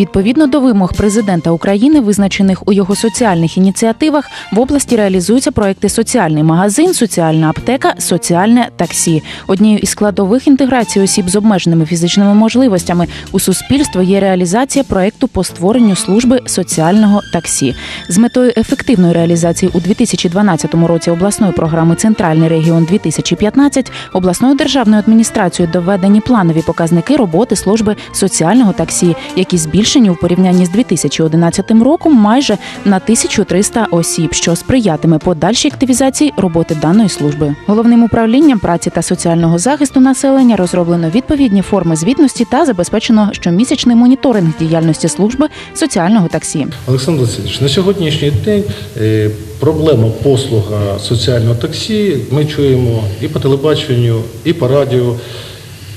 Відповідно до вимог президента України, визначених у його соціальних ініціативах, в області реалізуються проекти соціальний магазин, соціальна аптека, соціальне таксі. Однією із складових інтеграції осіб з обмеженими фізичними можливостями у суспільство є реалізація проекту по створенню служби соціального таксі. З метою ефективної реалізації у 2012 році обласної програми Центральний регіон 2015 обласною державною адміністрацією доведені планові показники роботи служби соціального таксі, які збільшені у порівнянні з 2011 роком майже на 1300 осіб, що сприятиме подальшій активізації роботи даної служби. Головним управлінням праці та соціального захисту населення розроблено відповідні форми звітності та забезпечено щомісячний моніторинг діяльності служби соціального таксі. Олександр Васильович, на сьогоднішній день е, проблема послуга соціального таксі ми чуємо і по телебаченню, і по радіо.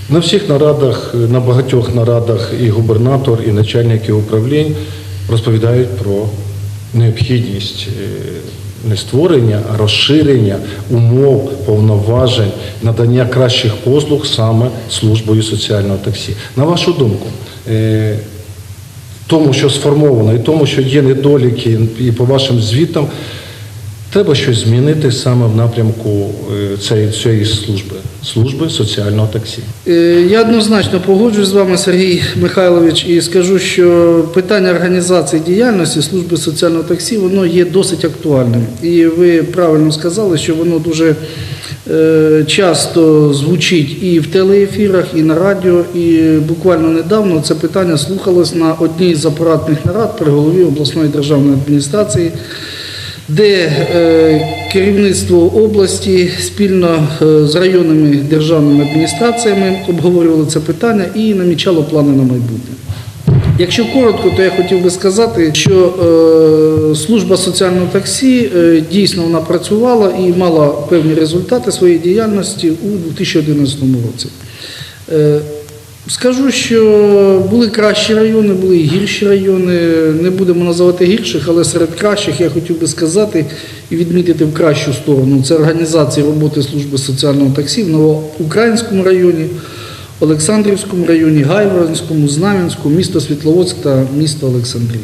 На всіх нарадах, на багатьох нарадах і губернатор, і начальники управлінь розповідають про необхідність е, не створення, а розширення умов, повноважень, надання кращих послуг саме службою соціального таксі. На вашу думку, е, тому, що сформовано, і тому, що є недоліки, і по вашим звітам, треба щось змінити саме в напрямку е, цієї, служби, служби соціального таксі. Е, Я однозначно погоджуюсь з вами, Сергій Михайлович, і скажу, що питання організації діяльності служби соціального таксі воно є досить актуальним. І ви правильно сказали, що воно дуже е, часто звучить і в телеефірах, і на радіо. І буквально недавно це питання слухалось на одній з апаратних нарад при голові обласної державної адміністрації де е, керівництво області спільно е, з районними державними адміністраціями обговорювали це питання і намічало плани на майбутнє. Якщо коротко, то я хотів би сказати, що е, служба соціального таксі дійсно вона працювала і мала певні результати своєї діяльності у 2011 році. Скажу, що були кращі райони, були і гірші райони. Не будемо називати гірших, але серед кращих я хотів би сказати і відмітити в кращу сторону. Це організація роботи служби соціального таксі в Новоукраїнському районі, Олександрівському районі, Гайворонському, Знам'янському, місто Світловодськ та місто Олександрія.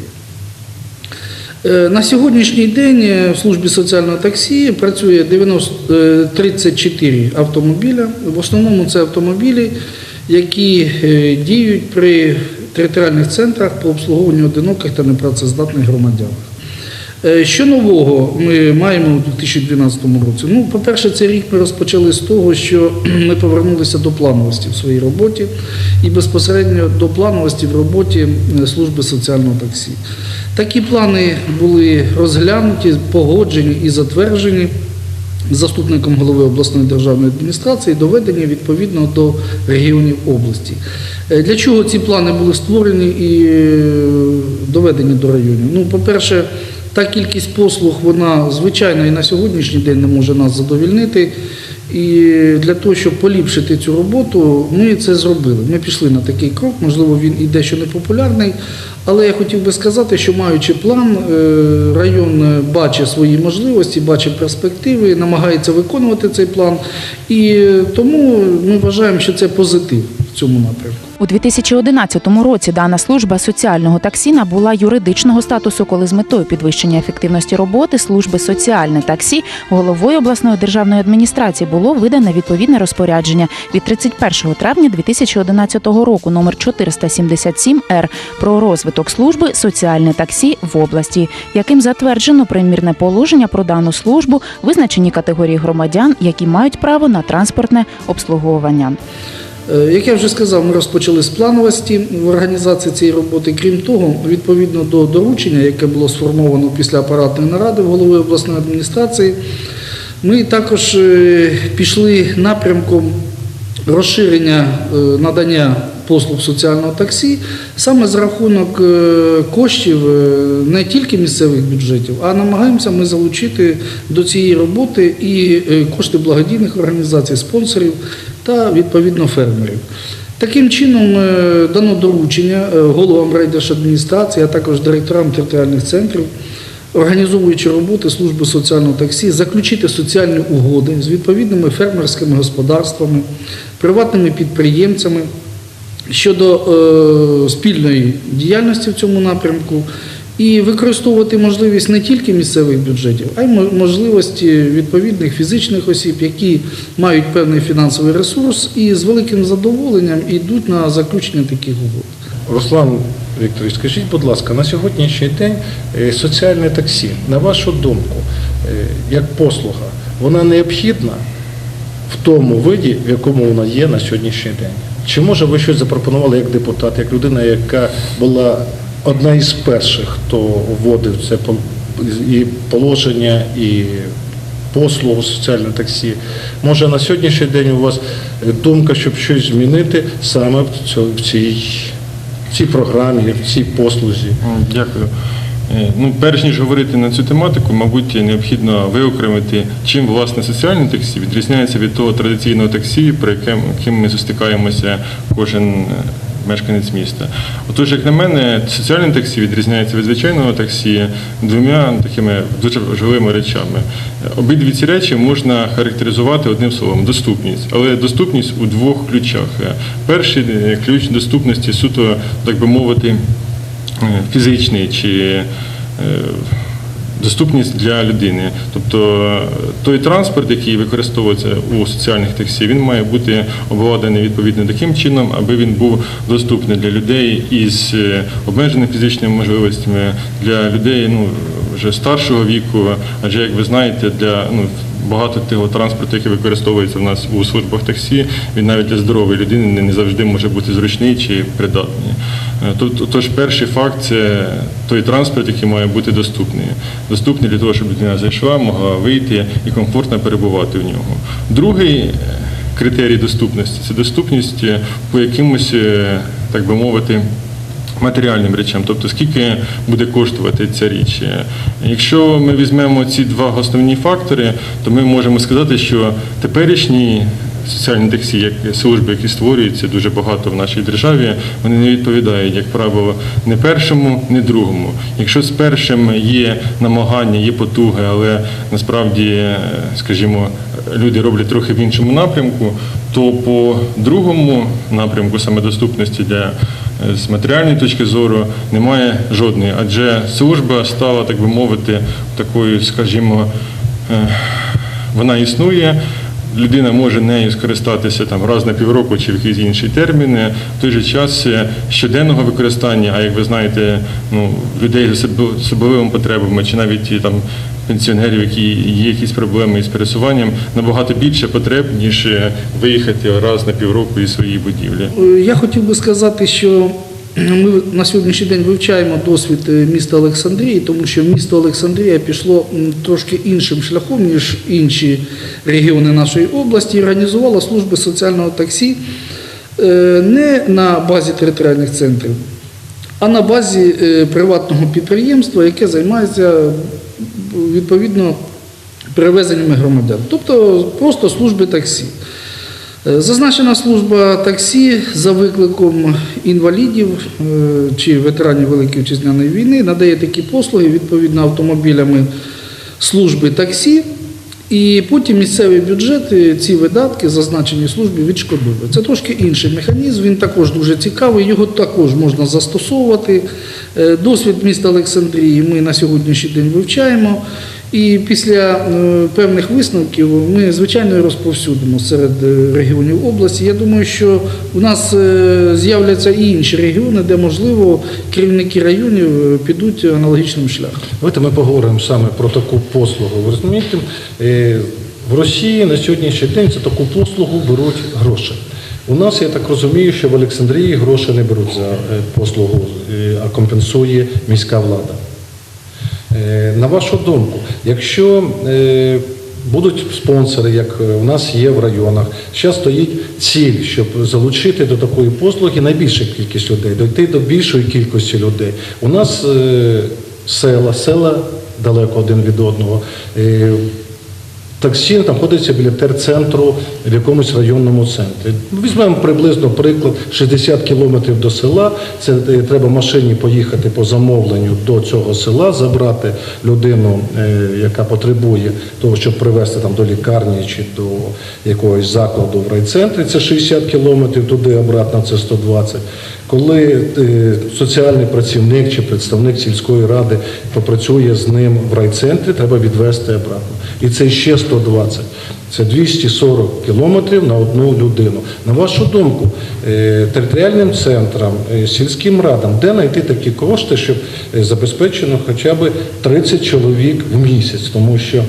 Е, На сьогоднішній день в службі соціального таксі працює 90, е, 34 автомобіля. В основному це автомобілі, які е, діють при територіальних центрах по обслуговуванню одиноких та непрацездатних громадян. Е, Що нового ми маємо у 2012 році? Ну, по-перше, цей рік ми розпочали з того, що ми повернулися до плановості в своїй роботі і безпосередньо до плановості в роботі е, служби соціального таксі. Такі плани були розглянуті, погоджені і затверджені заступником голови обласної державної адміністрації, доведення відповідно до регіонів області. Е, Для чого ці плани були створені і е, доведені до районів? Ну, по-перше, та кількість послуг, вона звичайно і на сьогоднішній день не може нас задовільнити. І для того, щоб поліпшити цю роботу, ми це зробили. Ми пішли на такий крок, можливо, він і дещо непопулярний, але я хотів би сказати, що маючи план, е, район бачить свої можливості, бачить перспективи, намагається виконувати цей план. І тому ми вважаємо, що це позитив в цьому напрямку. У 2011 році дана служба соціального таксі набула юридичного статусу, коли з метою підвищення ефективності роботи служби соціальне таксі головою обласної державної адміністрації було видане відповідне розпорядження від 31 травня 2011 року номер 477 р про розвиток служби соціальне таксі в області, яким затверджено примірне положення про дану службу, визначені категорії громадян, які мають право на транспортне обслуговування. Е, Як я вже сказав, ми розпочали з плановості в організації цієї роботи. Крім того, відповідно до доручення, яке було сформовано після апаратної наради голови обласної адміністрації, ми також е, пішли напрямком розширення е, надання послуг соціального таксі саме за рахунок коштів не тільки місцевих бюджетів, а намагаємося ми залучити до цієї роботи і кошти благодійних організацій, спонсорів та відповідно фермерів. Таким чином е, дано доручення е, головам райдержадміністрації, а також директорам територіальних центрів, організовуючи роботи служби соціального таксі, заключити соціальні угоди з відповідними фермерськими господарствами, приватними підприємцями щодо е, спільної діяльності в цьому напрямку і використовувати можливість не тільки місцевих бюджетів, а й можливості відповідних фізичних осіб, які мають певний фінансовий ресурс і з великим задоволенням йдуть на заключення таких угод. Руслан Вікторович, скажіть, будь ласка, на сьогоднішній день е, соціальне таксі, на вашу думку, е, як послуга, вона необхідна в тому виді, в якому вона є на сьогоднішній день? Чи може ви щось запропонували як депутат, як людина, яка була одна із перших, хто вводив це і положення, і послугу соціальне таксі? Може на сьогоднішній день у вас е, думка, щоб щось змінити саме в цій в цій програмі, в цій послузі. Дякую. Е, Ну, перш ніж говорити на цю тематику, мабуть, необхідно виокремити, чим власне соціальне таксі відрізняється від того традиційного таксі, про яким ми зустрікаємося кожен е, мешканець міста. Отож, як на мене, соціальне таксі відрізняється від звичайного таксі двома такими дуже важливими речами. Обидві ці речі можна характеризувати одним словом доступність, але доступність у двох ключах. Перший ключ доступності суто, так би мовити, фізичний чи е, доступність для людини. Тобто е, той транспорт, який використовується у соціальних таксі, він має бути обладнаний відповідно таким чином, аби він був доступний для людей із е, обмеженими фізичними можливостями, для людей ну, вже старшого віку, адже як ви знаєте, для ну, Багато того транспорту, який використовується в нас у службах таксі, він навіть для здорової людини не- завжди може бути зручний чи придатний. Е, Тож перший факт це той транспорт, який має бути доступний. Доступний для того, щоб людина зайшла, могла вийти і комфортно перебувати в нього. Другий е, критерій доступності це доступність по якимось, е, так би мовити, матеріальним речам, тобто скільки буде коштувати ця річ. Якщо ми візьмемо ці два основні фактори, то ми можемо сказати, що теперішні соціальні таксі, як служби, які створюються дуже багато в нашій державі, вони не відповідають, як правило, не першому, не другому. Якщо з першим є намагання, є потуги, але насправді, скажімо, люди роблять трохи в іншому напрямку, то по другому напрямку саме доступності для з матеріальної точки зору немає жодної, адже служба стала, так би мовити, такою, скажімо, е, вона існує. Людина може нею скористатися там раз на півроку чи в якісь інші терміни. В той же час е, щоденного використання, а як ви знаєте, ну, людей з особ- особливими потребами, чи навіть там пенсіонерів, які є якісь проблеми із пересуванням, набагато більше потреб, ніж е, виїхати раз на півроку із своєї будівлі. Е, Я хотів би сказати, що ми на сьогоднішній день вивчаємо досвід е, міста Олександрії, тому що місто Олександрія пішло трошки іншим шляхом, ніж інші регіони нашої області, і організувало служби соціального таксі е, не на базі територіальних центрів, а на базі е, приватного підприємства, яке займається відповідно перевезеннями громадян, тобто просто служби таксі. Е, Зазначена служба таксі за викликом інвалідів е, чи ветеранів Великої Вітчизняної війни надає такі послуги відповідно автомобілями служби таксі. І потім місцеві бюджети ці видатки зазначені службі відшкодовує. Це трошки інший механізм, він також дуже цікавий, його також можна застосовувати. Е, Досвід міста Олександрії ми на сьогоднішній день вивчаємо. І після е, певних висновків ми звичайно розповсюдимо серед е, регіонів області. Я думаю, що у нас з'являться і інші регіони, де можливо керівники районів підуть аналогічним шляхом. Давайте ми поговоримо саме про таку послугу. Ви розумієте, в Росії на сьогоднішній день за таку послугу беруть гроші. У нас, я так розумію, що в Олександрії гроші не беруть за е, послугу, е, а компенсує міська влада. Е, На вашу думку, якщо будуть спонсори, як у нас є в районах, зараз стоїть ціль, щоб залучити до такої послуги найбільшу кількість людей, дойти до більшої кількості людей. У нас села, села далеко один від одного. Таксі знаходиться біля терцентру в якомусь районному центрі. Візьмемо приблизно приклад 60 кілометрів до села. Це е, треба машині поїхати по замовленню до цього села, забрати людину, е, яка потребує того, щоб привезти там до лікарні чи до якогось закладу в райцентрі. Це 60 кілометрів туди, обратно це 120. Коли е, соціальний працівник чи представник сільської ради попрацює з ним в райцентрі, треба відвезти обратно. І це ще 120. Це 240 кілометрів на одну людину. На вашу думку, е, територіальним центрам, е, сільським радам, де знайти такі кошти, щоб забезпечено хоча б 30 чоловік в місяць, тому що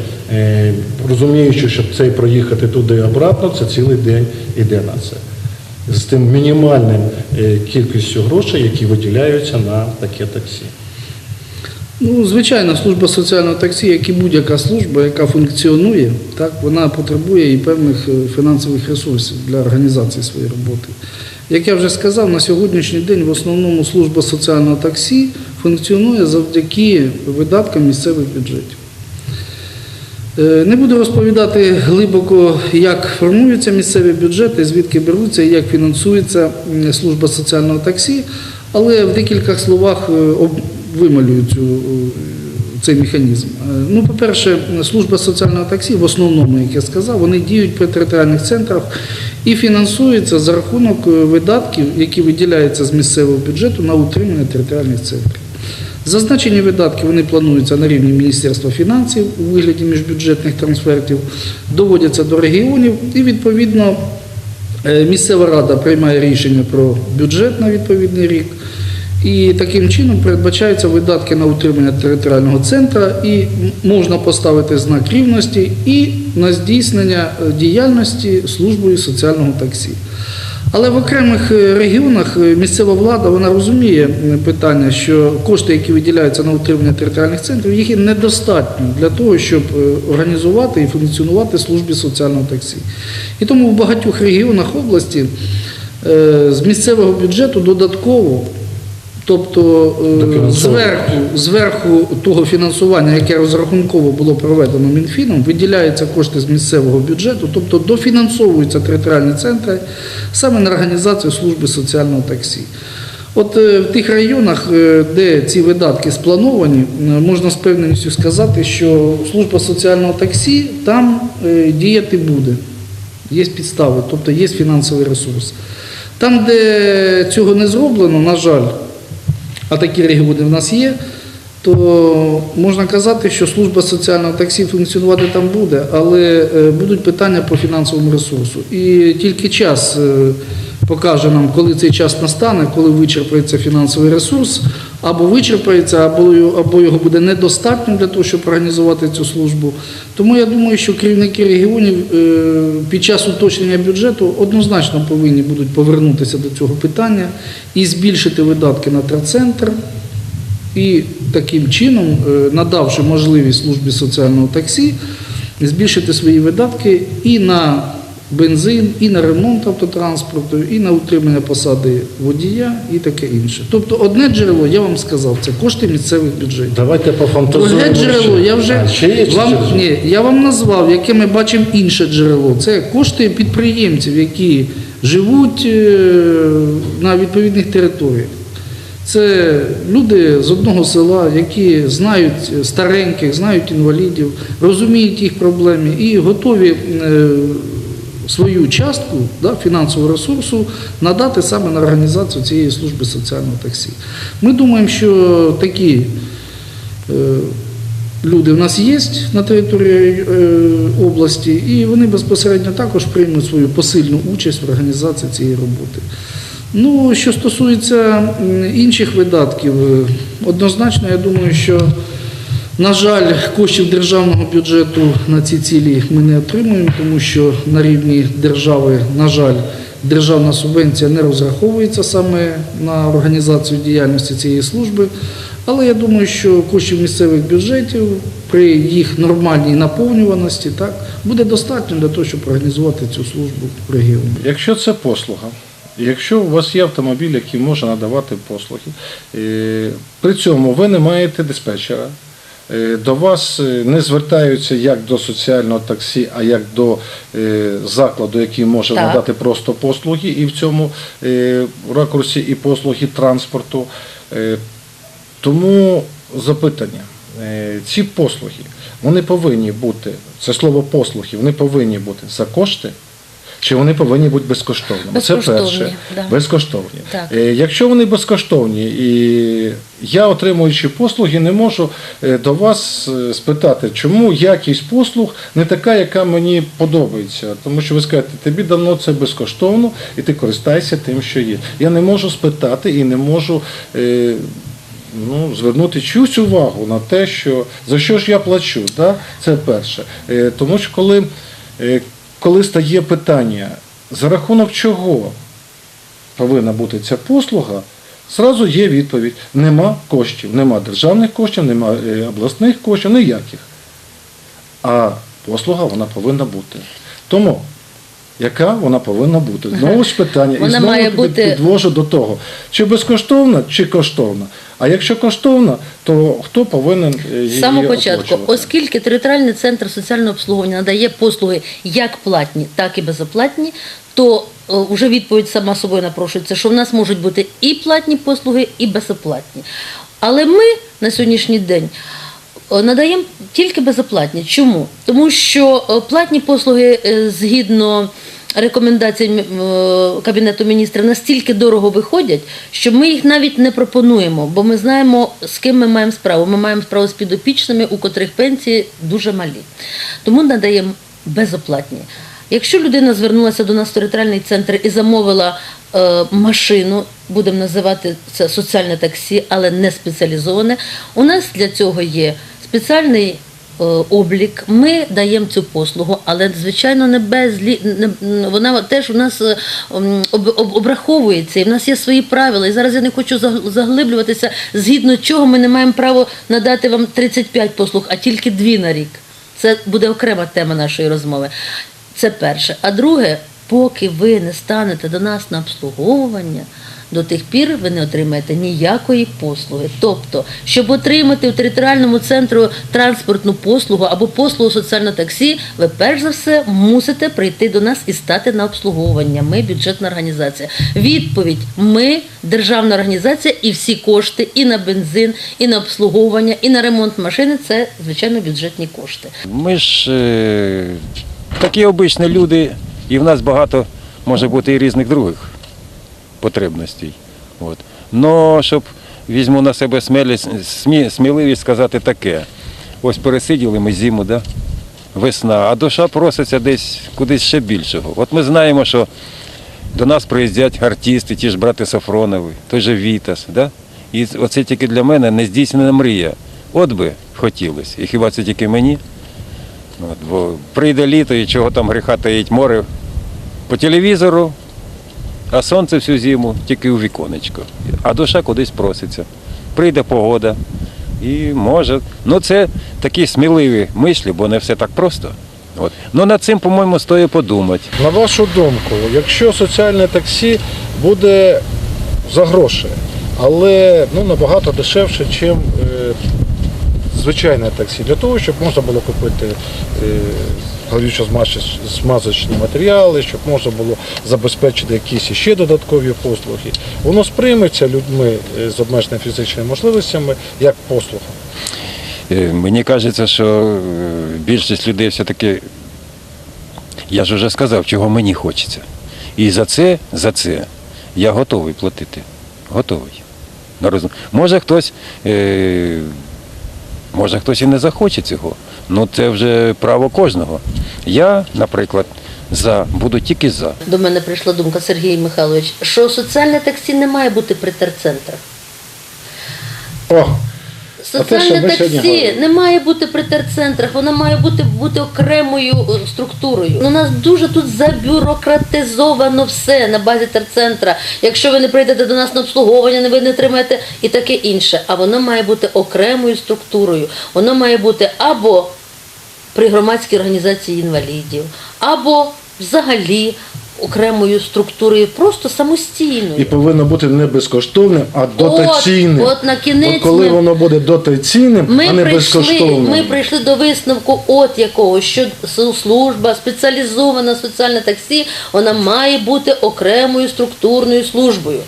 розуміючи, щоб цей проїхати туди і обратно, це цілий день іде на це з тим мінімальним е, кількістю грошей, які виділяються на таке таксі. Ну, звичайно, служба соціального таксі, як і будь-яка служба, яка функціонує, так, вона потребує і певних е, фінансових ресурсів для організації своєї роботи. Як я вже сказав, на сьогоднішній день в основному служба соціального таксі функціонує завдяки видаткам місцевих бюджетів. Е, Не буду розповідати глибоко, як формуються місцеві бюджети, звідки беруться і як фінансується служба соціального таксі, але в декількох словах е, вималюю цю, е, цей механізм. Ну, по-перше, служба соціального таксі, в основному, як я сказав, вони діють при територіальних центрах і фінансуються за рахунок видатків, які виділяються з місцевого бюджету на утримання територіальних центрів. Зазначені видатки вони плануються на рівні Міністерства фінансів у вигляді міжбюджетних трансфертів, доводяться до регіонів і відповідно е, місцева рада приймає рішення про бюджет на відповідний рік. І таким чином передбачаються видатки на утримання територіального центра, і можна поставити знак рівності і на здійснення е, діяльності службою соціального таксі. Але в окремих е, регіонах е, місцева влада вона розуміє питання, що кошти, які виділяються на утримання територіальних центрів, їх недостатньо для того, щоб е, організувати і функціонувати службі соціального таксі. І тому в багатьох регіонах області з місцевого бюджету додатково. Тобто е, зверху, зверху того фінансування, яке розрахунково було проведено Мінфіном, виділяються кошти з місцевого бюджету, тобто дофінансовуються територіальні центри саме на організацію служби соціального таксі. От е, в тих районах, е, де ці видатки сплановані, можна з певністю сказати, що служба соціального таксі там діяти буде. Є підстави, тобто є фінансовий ресурс. Там, де цього не зроблено, на жаль, а такі регіони в нас є, то можна казати, що служба соціального таксі функціонувати там буде, але е, будуть питання по фінансовому ресурсу. І тільки час е, покаже нам, коли цей час настане, коли вичерпається фінансовий ресурс, або вичерпається, або, його- буде недостатньо для того, щоб організувати цю службу. Тому я думаю, що керівники регіонів е, під час уточнення бюджету однозначно повинні будуть повернутися до цього питання і збільшити видатки на терцентр, і таким чином, е, надавши можливість службі соціального таксі, збільшити свої видатки і на бензин, і на ремонт автотранспорту, і на утримання посади водія, і таке інше. Тобто одне джерело, я вам сказав, це кошти місцевих бюджетів. Давайте пофантазуємо. Друге джерело, я вже А, є вам, ні, я вам назвав, яке ми бачимо інше джерело. Це кошти підприємців, які живуть е, на відповідних територіях. Це люди з одного села, які знають стареньких, знають інвалідів, розуміють їх проблеми і готові е, свою частку да, фінансового ресурсу надати саме на організацію цієї служби соціального таксі. Ми думаємо, що такі е, люди в нас є на території е, області, і вони безпосередньо також приймуть свою посильну участь в організації цієї роботи. Ну, що стосується інших видатків, е, однозначно, я думаю, що, на жаль, коштів державного бюджету на ці цілі ми не отримуємо, тому що на рівні держави, на жаль, державна субвенція не розраховується саме на організацію діяльності цієї служби. Але я думаю, що коштів місцевих бюджетів при їх нормальній наповнюваності так, буде достатньо для того, щоб організувати цю службу в регіоні. Якщо це послуга, якщо у вас є автомобіль, який може надавати послуги, е, при цьому ви не маєте диспетчера, до вас е, не звертаються як до соціального таксі, а як до е, закладу, який може Так. надати просто послуги, і в цьому е, ракурсі і послуги транспорту. Е, Тому запитання. Е, Ці послуги вони повинні бути, це слово послуги, вони повинні бути за кошти, чи вони повинні бути безкоштовними? Безкоштовні, це перше. да. Безкоштовні. Так. Е, Якщо вони безкоштовні, і я, отримуючи послуги, не можу е, до вас е, спитати, чому якість послуг не така, яка мені подобається. Тому що ви скажете, тобі давно це безкоштовно, і ти користайся тим, що є. Я не можу спитати і не можу. Ну, звернути чусь увагу на те, що за що ж я плачу. Да? Це перше. Тому що коли, коли стає питання, за рахунок чого повинна бути ця послуга, зразу є відповідь: нема коштів, нема державних коштів, нема е, обласних коштів, ніяких. А послуга вона повинна бути. Тому, яка вона повинна бути? Знову ж питання, Вона і знову має бути- підвожу до того, чи безкоштовна, чи коштовна. А якщо коштовна, то хто повинен е, її З самого початку, оплачувати? оскільки територіальний центр соціального обслуговування надає послуги як платні, так і безоплатні, то е, вже відповідь сама собою напрошується, що в нас можуть бути і платні послуги, і безоплатні. Але ми на сьогоднішній день е, надаємо тільки безоплатні. Чому? Тому що е, платні послуги е, згідно рекомендаціям е, Кабінету міністрів настільки дорого виходять, що ми їх навіть не пропонуємо, бо ми знаємо, з ким ми маємо справу. Ми маємо справу з підопічними, у котрих пенсії дуже малі. Тому надаємо безоплатні. Якщо людина звернулася до нас в територіальний центр і замовила е, машину, будемо називати це соціальне таксі, але не спеціалізоване, у нас для цього є спеціальний облік. Ми даємо цю послугу, але звичайно не безлі... не- вона теж у нас е, об- об- обраховується, і в нас є свої правила. І зараз я не хочу заг- заглиблюватися, згідно чого ми не маємо права надати вам 35 послуг, а тільки дві на рік. Це буде окрема тема нашої розмови. Це перше. А друге, поки ви не станете до нас на обслуговування, до тих пір ви не отримаєте ніякої послуги. Тобто, щоб отримати в територіальному центру транспортну послугу або послугу соціального таксі, ви перш за все мусите прийти до нас і стати на обслуговування. Ми бюджетна організація. Відповідь: ми державна організація, і всі кошти і на бензин, і на обслуговування, і на ремонт машини це звичайно бюджетні кошти. Ми ж е, такі обичні люди, і в нас багато може бути і різних других потребностей. От. Но щоб візьму на себе смелість, смі, сміливість сказати таке. Ось пересиділи ми зиму, да? весна, а душа проситься десь кудись ще більшого. От ми знаємо, що до нас приїздять артисти, ті ж брати Сафронови, той же Вітас. Да? І оце тільки для мене нездійснена мрія. От би хотілося. І хіба це тільки мені? От, бо прийде літо і чого там гріха таїть море по телевізору, а сонце всю зиму тільки у віконечко. А душа кудись проситься. Прийде погода. І може. Ну це такі сміливі мислі, бо не все так просто. От. Ну над цим, по-моєму, стоїть подумати. На вашу думку, якщо соціальне таксі буде за гроші, але ну, набагато дешевше, ніж е, звичайне таксі, для того, щоб можна було купити е, горючо-смазочні матеріали, щоб можна було забезпечити якісь ще додаткові послуги, воно сприйметься людьми е, з обмеженими фізичними можливостями як послуга. Е, Мені кажеться, що е, більшість людей все-таки, я ж вже сказав, чого мені хочеться. І за це, за це я готовий платити. Готовий. Може хтось, може хтось і не захоче цього. Ну це вже право кожного. Я, наприклад, за, буду тільки за. До мене прийшла думка Сергій Михайлович, що соціальне таксі не має бути при терцентрах. О, Соціальне сьогодні таксі не має бути при терцентрах, воно має бути, бути окремою е, структурою. Ну, У нас дуже тут забюрократизовано все на базі терцентра. Якщо ви не прийдете до нас на обслуговування, ви не отримаєте і таке інше. А воно має бути окремою структурою. Воно має бути або при громадській організації інвалідів, або взагалі окремою структурою, просто самостійною. І повинно бути не безкоштовним, а дотаційним. от на кінець От коли ми- воно буде дотаційним, Ми а не прийшли, безкоштовним. ми прийшли до висновку, от якого, що с- служба, спеціалізована соціальне таксі, вона має бути окремою структурною службою.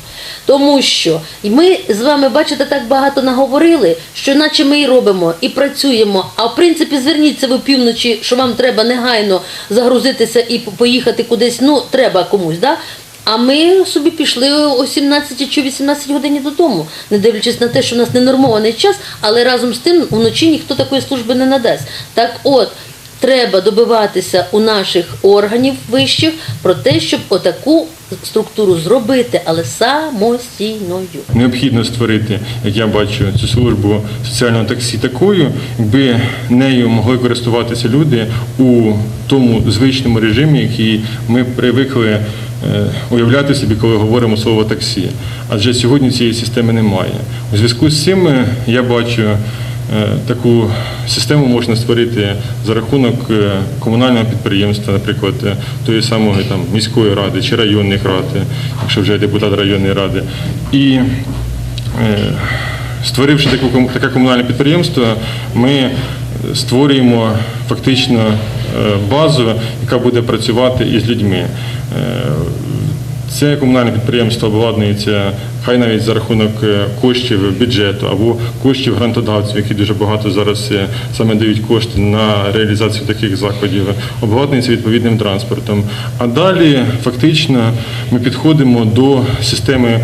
Тому що ми з вами, бачите, так багато наговорили, що наче ми і робимо, і працюємо. А в принципі, зверніться ви півночі, що вам треба негайно загрузитися і поїхати кудись. Ну, треба комусь, да? А ми собі пішли о 17 чи 18 годині додому, не дивлячись на те, що в нас ненормований час, але разом з тим вночі ніхто такої служби не надасть. Так от, треба добиватися у наших органів вищих про те, щоб отаку структуру зробити, але самостійною. Необхідно створити, як я бачу, цю службу соціального таксі такою, якби нею могли користуватися люди у тому звичному режимі, який ми привикли е, уявляти собі, коли говоримо слово таксі. Адже сьогодні цієї системи немає. У зв'язку з цим е, я бачу. Е, Таку систему можна створити за рахунок е, комунального підприємства, наприклад, е, тої самої там міської ради чи районних рад, е, якщо вже депутат районної ради. І створивши таку, таке комунальне підприємство, ми створюємо фактично базу, яка буде працювати із людьми. Це комунальне підприємство обладнується хай навіть за рахунок е, коштів бюджету або коштів грантодавців, які дуже багато зараз е, саме дають кошти на реалізацію таких заходів, обладнується відповідним транспортом. А далі фактично ми підходимо до системи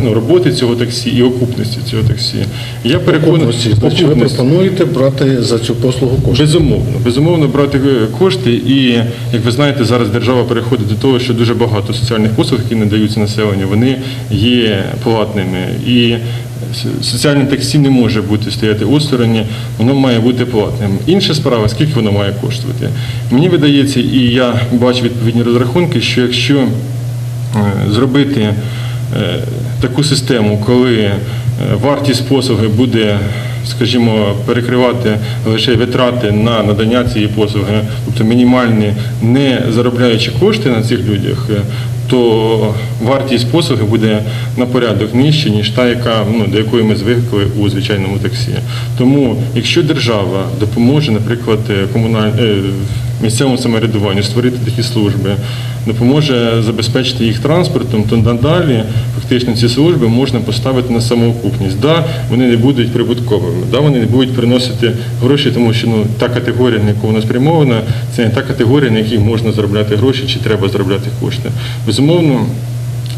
ну, роботи цього таксі і окупності цього таксі. Я переконаний. Значить, ви пропонуєте брати за цю послугу кошти. Безумовно, безумовно брати е, кошти, і як ви знаєте, зараз держава переходить до того, що дуже багато соціальних послуг, які надаються населенню, вони є платними. І соціальне таксі не може бути стояти осторонь, воно має бути платним. Інша справа, скільки воно має коштувати. Мені видається, і я бачу відповідні розрахунки, що якщо е, зробити таку систему, коли е, вартість послуги буде, скажімо, перекривати лише витрати на надання цієї послуги, тобто мінімальні, не заробляючи кошти на цих людях, е, то вартість послуги буде на порядок нижче, ніж та, яка, ну, до якої ми звикли у звичайному таксі. Тому, якщо держава допоможе, наприклад, е, комуналь... е, місцевому самоврядуванню створити такі служби, допоможе забезпечити їх транспортом, то надалі фактично ці служби можна поставити на самоокупність. Да, вони не будуть прибутковими, да, вони не будуть приносити гроші, тому що ну, та категорія, на яку вона спрямована, це не та категорія, на якій можна заробляти гроші чи треба заробляти кошти. Безумовно,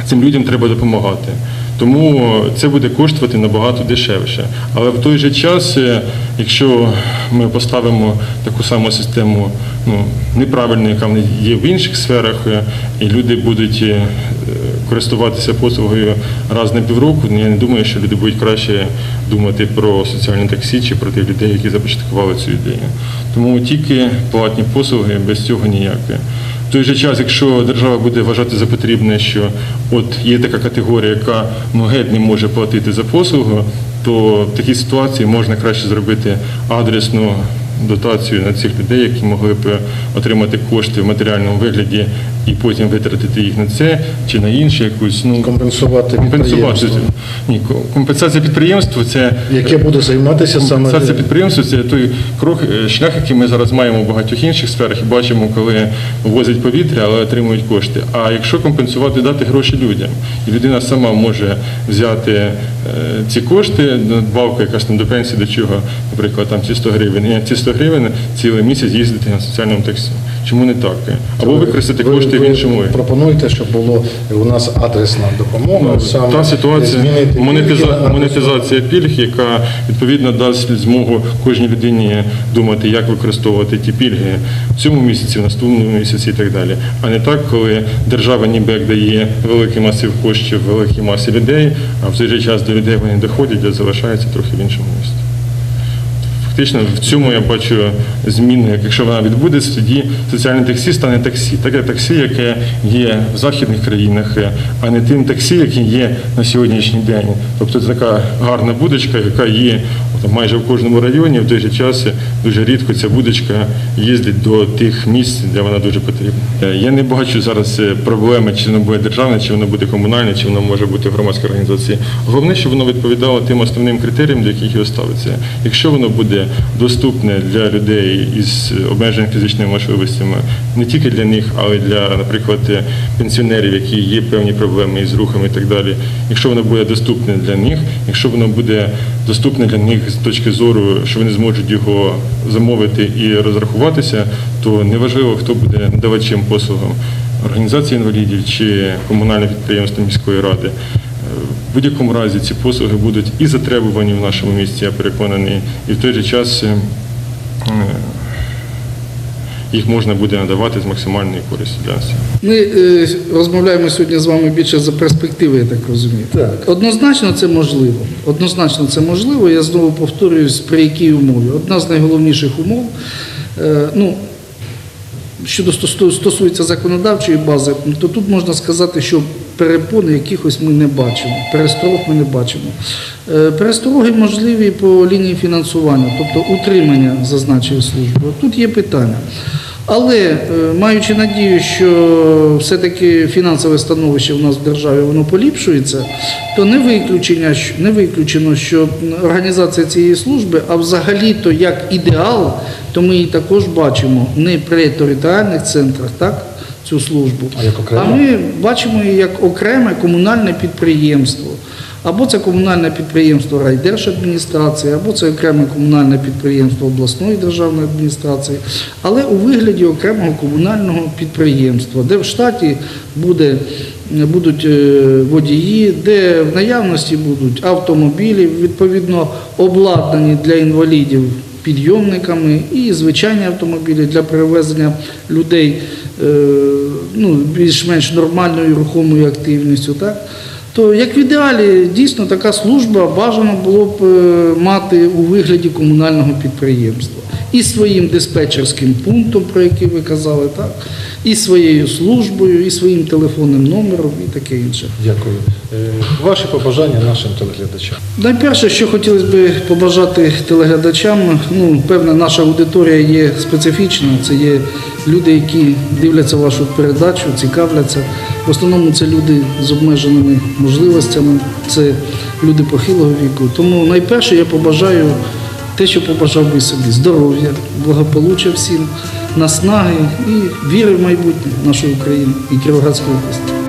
цим людям треба допомагати. Тому це буде коштувати набагато дешевше. Але в той же час, е, якщо ми поставимо таку саму систему ну, неправильну, яка є в інших сферах, е, і люди будуть е, користуватися послугою раз на півроку, ну, я не думаю, що люди будуть краще думати про соціальне таксі чи про тих людей, які започаткували цю ідею. Тому тільки платні послуги, без цього ніяке. Той же час, якщо держава буде вважати за потрібне, що от є така категорія, яка ну, геть не може платити за послугу, то в такій ситуації можна краще зробити адресну дотацію на цих людей, які могли б отримати кошти в матеріальному вигляді і потім витратити їх на це чи на інше якусь ну Компенсувати компенсувати. Ні, компенсація підприємству це Яке буде займатися саме Компенсація підприємства це той крок, е, шлях, який ми зараз маємо в багатьох інших сферах і бачимо, коли возять повітря, але отримують кошти. А якщо компенсувати, дати гроші людям, і людина сама може взяти е, ці кошти, надбавка якась там до пенсії, до чого, наприклад, там ці 100 гривень, і ці 100 гривень цілий місяць їздити на соціальному таксі. Чому не так? Або використати Ви- кошти в ви іншому. Пропонуєте, щоб було у нас адресна допомога. Ну, саме Та ситуація змінити монетиза, пільги монетизація пільг, яка відповідно дасть змогу кожній людині думати, як використовувати ті пільги в цьому місяці, в наступному місяці і так далі. А не так, коли держава ніби як дає великий масив коштів великій масі людей, а в той же час до людей вони доходять, а залишаються трохи в іншому місці. Фактично в цьому я бачу зміну, якщо вона відбудеться, тоді соціальне таксі стане таксі. Таке таксі, яке є в західних країнах, е, а не тим таксі, яке є на сьогоднішній день. Тобто це така гарна будочка, яка є майже в кожному районі. В той же час дуже рідко ця будочка їздить до тих місць, де вона дуже потрібна. Е, Я не бачу зараз е, проблеми, чи воно буде державне, чи воно буде комунальне, чи воно може бути громадська організація. Головне, щоб воно відповідало тим основним критеріям, до яких його ставиться. Якщо воно буде доступне для людей із обмеженими фізичними можливостями, не тільки для них, але й для, наприклад, пенсіонерів, які є певні проблеми із рухами і так далі. Якщо воно буде доступне для них, якщо воно буде доступне для них з точки зору, що вони зможуть його замовити і розрахуватися, то неважливо, хто буде надавачем послугам організації інвалідів чи комунальне підприємство міської ради. Е, В будь-якому разі ці послуги будуть і затребувані в нашому місті, я переконаний, і в той же час е, їх можна буде надавати з максимальною користю для нас. Ми е, розмовляємо сьогодні з вами більше за перспективи, я так розумію. Так. Однозначно це можливо. Однозначно це можливо. Я знову повторююсь, при якій умові. Одна з найголовніших умов. Е, ну, Щодо стосується законодавчої бази, то тут можна сказати, що перепон якихось ми не бачимо, пересторог ми не бачимо. Е, Перестороги можливі по лінії фінансування, тобто утримання зазначеної служби. Тут є питання. Але е, маючи надію, що все-таки фінансове становище в нас в державі воно поліпшується, то не виключення, не виключено, що організація цієї служби, а взагалі-то як ідеал, то ми її також бачимо не при територіальних центрах, так, цю службу, А як окремо? а ми бачимо її як окреме комунальне підприємство. Або це комунальне підприємство райдержадміністрації, або це окреме комунальне підприємство обласної державної адміністрації, але у вигляді окремого комунального підприємства, де в штаті буде, будуть е, водії, де в наявності будуть автомобілі, відповідно обладнані для інвалідів підйомниками і звичайні автомобілі для перевезення людей е, ну, більш-менш нормальною рухомою активністю. Так? То як в ідеалі, дійсно така служба бажано було б е, мати у вигляді комунального підприємства. І своїм диспетчерським пунктом, про який ви казали, так, і своєю службою, і своїм телефонним номером, і таке інше. Дякую. Е, Ваші побажання нашим телеглядачам. Найперше, що хотілося б побажати телеглядачам, ну, певна наша аудиторія є специфічна. Це є люди, які дивляться вашу передачу, цікавляться. В основному це люди з обмеженими можливостями, це люди похилого віку. Тому найперше я побажаю те, що побажав би собі здоров'я, благополуччя всім, наснаги і віри в майбутнє нашої України і Кіровоградської області.